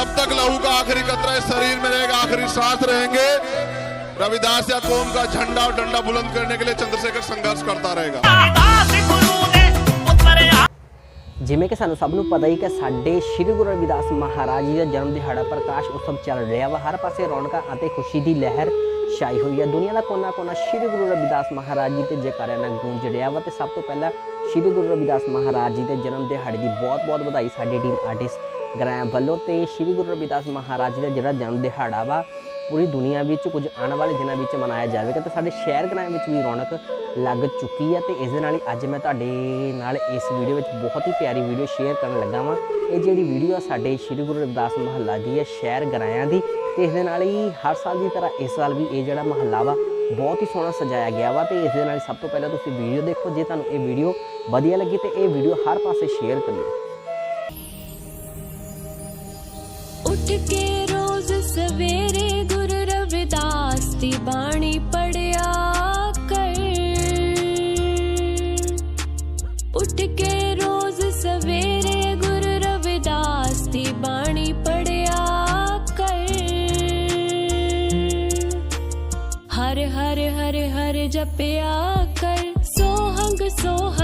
जब तक लहू का आखिरी कतरा इस शरीर में रहेगा आखिरी सांस रहेंगे रविदास या कौम का झंडा और डंडा बुलंद करने के लिए चंद्रशेखर संघर्ष करता रहेगा ਦਾਸ ਗੁਰੂ ਦੇ ਪੁੱਤਰ ਜਿਵੇਂ ਕਿ ਸਾਨੂੰ ਸਭ ਨੂੰ ਪਤਾ ਹੀ ਕਿ ਸਾਡੇ ਸ੍ਰੀ ਗੁਰੂ ਰਵਿਦਾਸ ਮਹਾਰਾਜ ਜੀ ਦਾ ਜਨਮ ਦਿਹਾੜਾ ਪ੍ਰਕਾਸ਼ ਉਤਸਵ ਚੱਲ ਰਿਹਾ ਵਾ ਹਰ ਪਾਸੇ ਰੌਣਕਾਂ ਅਤੇ ਖੁਸ਼ੀ ਦੀ ਲਹਿਰ ਛਾਈ ਹੋਈ ਹੈ ਦੁਨੀਆ ਦਾ ਕੋਨਾ-ਕੋਨਾ ਸ੍ਰੀ ਗੁਰੂ ਰਵਿਦਾਸ ਮਹਾਰਾਜ ਜੀ ਤੇ ਜੈਕਾਰਿਆਂ ਨਾਲ ਗੂੰਜ ਰਿਹਾ ਵਾ ਤੇ ਸਭ ਤੋਂ ਪਹਿਲਾਂ ਸ੍ਰੀ ਗੁਰੂ ਰਵਿਦਾਸ ਮਹਾਰਾਜ ਜੀ ਦੇ ਜਨਮ ਦਿਹਾੜੇ ਦੀ ਬਹੁਤ-ਬਹੁਤ ਵਧਾਈ ਸਾਡੀ ਟੀਮ ਆਰਟਿਸਟ ਗ੍ਰਾਮ ਵੱਲੋਂ ਤੇ ਸ੍ਰੀ ਗੁਰੂ ਰਵਿਦਾਸ ਮਹਾਰਾਜ ਜੀ ਦਾ ਜਿਹੜਾ ਜਨਮ ਦਿਹਾੜਾ ਵਾ, ਪੂਰੀ ਦੁਨੀਆ ਵਿੱਚ ਕੁਝ ਆਉਣ ਵਾਲੇ ਦਿਨਾਂ ਵਿੱਚ ਮਨਾਇਆ ਜਾਵੇਗਾ ਤੇ ਸਾਡੇ ਸ਼ਹਿਰ ਗ੍ਰਾਮ ਵਿੱਚ ਵੀ ਰੌਣਕ ਲੱਗ ਚੁੱਕੀ ਹੈ ਤੇ ਇਸ ਦੇ ਨਾਲ ਹੀ ਅੱਜ ਮੈਂ ਤੁਹਾਡੇ ਨਾਲ ਇਸ ਵੀਡੀਓ ਵਿੱਚ ਬਹੁਤ ਹੀ ਪਿਆਰੀ ਵੀਡੀਓ ਸ਼ੇਅਰ ਕਰਨ ਲੱਗਾ ਵਾਂ। ਇਹ ਜਿਹੜੀ ਵੀਡੀਓ ਆ ਸਾਡੇ ਸ਼੍ਰੀ ਗੁਰੂ ਰਵਿਦਾਸ ਮਹੱਲਾ ਦੀ ਹੈ, ਸ਼ਹਿਰ ਗਰਾਇਆਂ ਦੀ ਤੇ ਇਸ ਦੇ ਨਾਲ ਹੀ ਹਰ ਸਾਲ ਦੀ ਤਰ੍ਹਾਂ ਇਸ ਸਾਲ ਵੀ ਇਹ ਜਿਹੜਾ ਮਹੱਲਾ ਵਾ, ਬਹੁਤ ਹੀ ਸੋਹਣਾ ਸਜਾਇਆ ਗਿਆ ਵਾ ਤੇ ਇਸ ਦੇ ਨਾਲ ਹੀ ਸਭ ਤੋਂ ਪਹਿਲਾਂ ਤੁਸੀਂ ਵੀਡੀਓ ਦੇਖੋ, ਜੇ ਤੁਹਾਨੂੰ ਇਹ ਵੀਡੀਓ ਵਧੀਆ ਲੱਗੀ ਤੇ ਇਹ ਵੀਡੀਓ ਹਰ ਪਾਸੇ ਸ਼ੇਅਰ ਕਰਿਓ। ਉੱਠ ਕੇ ਰੋਜ਼ ਸਵੇਰੇ ਗੁਰ ਰਵਿਦਾਸ ਦੀ ਬਾਣੀ ਪੜਿਆ ਕਰ। ਉੱਠ ਕੇ ਰੋਜ਼ ਸਵੇਰੇ ਗੁਰ ਰਵਿਦਾਸ ਦੀ ਬਾਣੀ ਪੜਿਆ ਕਰ। ਹਰ ਹਰ ਹਰ ਹਰ ਜਪਿਆ ਕਰ। ਸੋਹੰਗ ਸੋਹੰਗ